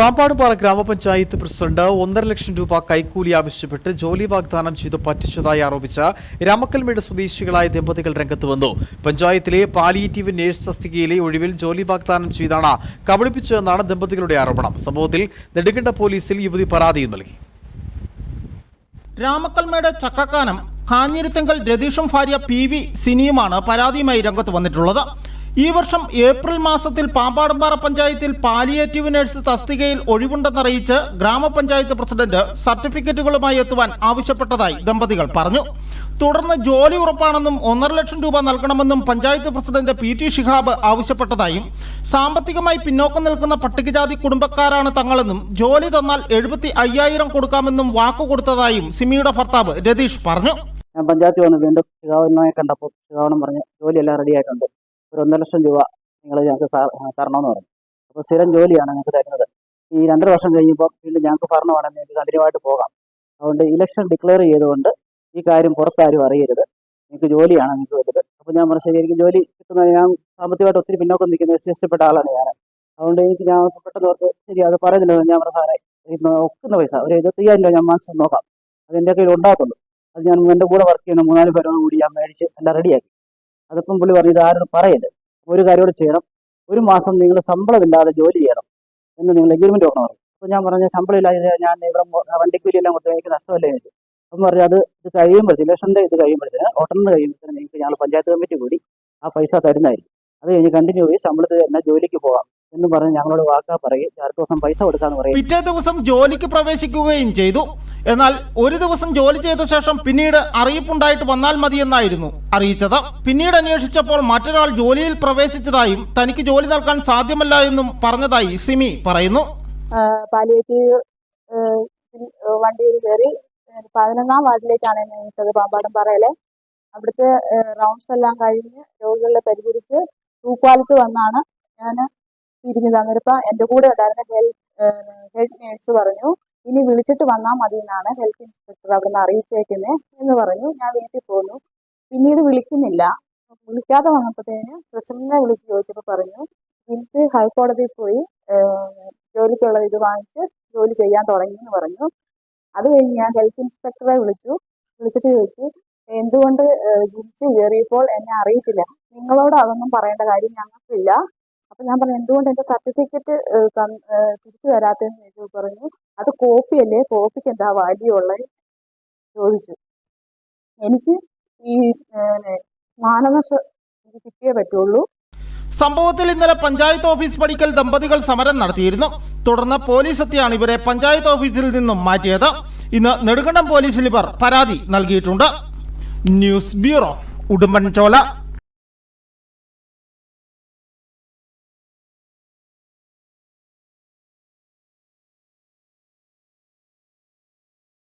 പാമ്പാടുപാറ ഗ്രാമപഞ്ചായത്ത് പ്രസിഡന്റ് ഒന്നര ലക്ഷം രൂപ കൈക്കൂലി ആവശ്യപ്പെട്ട് ജോലി വാഗ്ദാനം ചെയ്ത് പറ്റിച്ചതായി ആരോപിച്ച രാമക്കൽമേട് സ്വദേശികളായ ദമ്പതികൾ രംഗത്ത് വന്നു. പഞ്ചായത്തിലെ പാലിയേറ്റീവ് നേഴ്സ് തസ്തികയിലെ ഒഴിവിൽ ജോലി വാഗ്ദാനം ചെയ്താണ് കബളിപ്പിച്ചതെന്നാണ് ദമ്പതികളുടെ ആരോപണം. സംഭവത്തിൽ നെടുങ്കണ്ട പോലീസിൽ യുവതി പരാതിയും നൽകി. രാമക്കൽമേട് ചക്കക്കാനം കാഞ്ഞിരുത്തെങ്കൽ രതീഷും ഭാര്യ പി വി സിനിയുമാണ് പരാതിയുമായി രംഗത്ത് വന്നിട്ടുള്ളത്. ഈ വർഷം ഏപ്രിൽ മാസത്തിൽ പാമ്പാടുംപാറ പഞ്ചായത്തിൽ പാലിയേറ്റീവ് നഴ്സ് തസ്തികയിൽ ഒഴിവുണ്ടെന്നറിയിച്ച് ഗ്രാമപഞ്ചായത്ത് പ്രസിഡന്റ് സർട്ടിഫിക്കറ്റുകളുമായി എത്തുവാൻ ആവശ്യപ്പെട്ടതായി ദമ്പതികൾ പറഞ്ഞു. തുടർന്ന് ജോലി ഉറപ്പാണെന്നും ഒന്നര ലക്ഷം രൂപ നൽകണമെന്നും panchayat president P T Shihab ആവശ്യപ്പെട്ടതായും സാമ്പത്തികമായി പിന്നോക്കം നിൽക്കുന്ന പട്ടികജാതി കുടുംബക്കാരാണ് തങ്ങളെന്നും ജോലി തന്നാൽ എഴുപത്തി അയ്യായിരം കൊടുക്കാമെന്നും വാക്കു കൊടുത്തതായും സിമിയുടെ ഭർത്താവ് രതീഷ് പറഞ്ഞു. ഞാൻ പഞ്ചായത്തിൽ വന്ന് വീണ്ടും ഷിഹാബിനെ കണ്ടപ്പോൾ ഷിഹാബിനും പറഞ്ഞു ജോലിയെല്ലാം റെഡി ആയിട്ടുണ്ട്. ഒരു ഒന്നര ലക്ഷം രൂപ നിങ്ങൾ ഞങ്ങൾക്ക് തരണമെന്ന് പറഞ്ഞു. അപ്പോൾ സ്ഥിരം ജോലിയാണ് ഞങ്ങൾക്ക് തരുന്നത്. ഈ രണ്ടര വർഷം കഴിയുമ്പോൾ വീണ്ടും ഞങ്ങൾക്ക് ഭരണമാണെങ്കിൽ ഞങ്ങൾക്ക് കണ്ടിന്യൂ പോകാം. അതുകൊണ്ട് ഇലക്ഷൻ ഡിക്ലെയർ ചെയ്തുകൊണ്ട് ഈ കാര്യം പുറത്താരും അറിയരുത്. നിങ്ങൾക്ക് ജോലിയാണ് നിങ്ങൾക്ക് വരുന്നത് അപ്പോൾ ഞാൻ പറഞ്ഞു ശരി ജോലി കിട്ടുന്ന ഞാൻ സാമ്പത്തികമായിട്ട് ഒത്തിരി പിന്നോക്കം നിൽക്കുന്ന ഇഷ്ടപ്പെട്ട ആളാണ് ഞാൻ അതുകൊണ്ട് എനിക്ക് ഞാൻ പെട്ടെന്ന് ഓർത്ത് ശരി അത് പറയുന്നില്ല ഞാൻ പറഞ്ഞ സാറേ ഒക്കുന്ന പൈസ ഒരു ഇരുപത്തയ്യായിരം രൂപ ഞാൻ മാസം നോക്കാം. അത് എന്റെ കയ്യിൽ ഉണ്ടാകത്തുള്ളൂ അത് ഞാൻ എന്റെ കൂടെ വർക്ക് ചെയ്യുന്ന മൂന്നാൽ പേരോട് കൂടി ഞാൻ മേടിച്ച് എല്ലാം റെഡിയാക്കി അതിപ്പം പുള്ളി പറഞ്ഞു ഇത് ആരോടും പറയരുത്. ഒരു കാര്യം കൂടെ ചെയ്യണം. ഒരു മാസം നിങ്ങൾ ശമ്പളമില്ലാതെ ജോലി ചെയ്യണം. എന്ന് നിങ്ങൾ എഗ്രിമെന്റ് ഓണം പറഞ്ഞു. അപ്പോൾ ഞാൻ പറഞ്ഞ ശമ്പളം ഇല്ലാതെ ഞാൻ ഇവിടെ വണ്ടിക്കൂലി എല്ലാം കൊടുത്ത് എനിക്ക് നഷ്ടമല്ലേ ചോദിച്ചു. അപ്പം പറഞ്ഞു അത് ഇത് കഴിയുമ്പോഴത്തേക്ക് ഇലക്ഷന്റെ ഇത് കഴിയുമ്പോഴത്തേന് ഓട്ടറിന് കഴിയുമ്പോഴത്തേന് നിങ്ങൾക്ക് ഞങ്ങൾ പഞ്ചായത്ത് കമ്മിറ്റി കൂടി ആ പൈസ തരുന്നതായിരിക്കും. അത് കഴിഞ്ഞ് കണ്ടിന്യൂ ചെയ്ത് ശമ്പളത്തിൽ തന്നെ ജോലിക്ക് പോകാം. എന്ന് പറഞ്ഞ് ഞങ്ങളോട് വാക്കാ പറയും അടുത്ത ദിവസം പൈസ കൊടുക്കാന്ന് പറയും പിറ്റേ ദിവസം ജോലിക്ക് പ്രവേശിക്കുകയും ചെയ്തു. എന്നാൽ ഒരു ദിവസം ജോലി ചെയ്ത ശേഷം പിന്നീട് അറിയിപ്പുണ്ടായിട്ട് വന്നാൽ മതി എന്നായിരുന്നു അറിയിച്ചത്. പിന്നീട് അന്വേഷിച്ചപ്പോൾ മറ്റൊരാൾ ജോലിയിൽ പ്രവേശിച്ചതായും തനിക്ക് ജോലി നൽകാൻ സാധ്യമല്ല എന്നും പറഞ്ഞതായി സിമി പറയുന്നു. പാലിയേറ്റീവ് വണ്ടിയിൽ കയറി പതിനൊന്നാം വാർഡിലേക്കാണ് എന്നെ വിട്ടത് പാമ്പാടം പറയൽ. അവിടുത്തെ റൗണ്ട്സ് എല്ലാം കഴിഞ്ഞ് രോഗികളെ പരിചരിച്ച് തൂക്കാലത്ത് വന്നാണ് ഞാൻ പിരിഞ്ഞത് അന്നേരപ്പം എന്റെ കൂടെ ഉണ്ടായിരുന്ന ഹെൽത്ത് നേഴ്സ് പറഞ്ഞു ഇനി വിളിച്ചിട്ട് വന്നാൽ മതി എന്നാണ് ഹെൽത്ത് ഇൻസ്പെക്ടർ അവിടുന്ന് അറിയിച്ചേക്കുന്നത് എന്ന് പറഞ്ഞു. ഞാൻ വീട്ടിൽ പോന്നു. പിന്നീട് വിളിക്കുന്നില്ല. വിളിക്കാതെ വന്നപ്പോഴത്തേന് പ്രസിഡന്റിനെ വിളിച്ച് ചോദിച്ചപ്പോൾ പറഞ്ഞു എനിക്ക് ഹൈക്കോടതിയിൽ പോയി ജോലിക്കുള്ള ഇത് വാങ്ങിച്ച് ജോലി ചെയ്യാൻ തുടങ്ങി എന്ന് പറഞ്ഞു. അത് കഴിഞ്ഞ് ഞാൻ ഹെൽത്ത് ഇൻസ്പെക്ടറെ വിളിച്ചു. വിളിച്ചിട്ട് ചോദിച്ചു എന്തുകൊണ്ട് ജിൻസി കയറിയപ്പോൾ എന്നെ അറിയിച്ചില്ല? നിങ്ങളോട് അതൊന്നും പറയേണ്ട കാര്യം ഞങ്ങൾക്കില്ല. അപ്പൊ ഞാൻ പറഞ്ഞു എന്തുകൊണ്ട് എന്റെ സർട്ടിഫിക്കറ്റ് തിരിച്ചു തരാത്തെന്ന് ചോദിച്ചു പറഞ്ഞു. അത് കോപ്പി അല്ലേ? കോപ്പിക്ക് എന്താ വാല്യൂ ഉള്ളത് ചോദിച്ചു. എനിക്ക് ഈ മാനനഷ്ടം കിട്ടിയേ പറ്റുള്ളൂ. സംഭവത്തിൽ ഇന്നലെ പഞ്ചായത്ത് ഓഫീസ് പടിക്കൽ ദമ്പതികൾ സമരം നടത്തിയിരുന്നു. തുടർന്ന് പോലീസ് എത്തിയാണ് ഇവരെ പഞ്ചായത്ത് ഓഫീസിൽ നിന്നും മാറ്റിയത്. ഇന്ന് നെടുങ്കണ്ടം പോലീസിൽ ഇവർ പരാതി നൽകിയിട്ടുണ്ട്. News bureau Udumbanchola.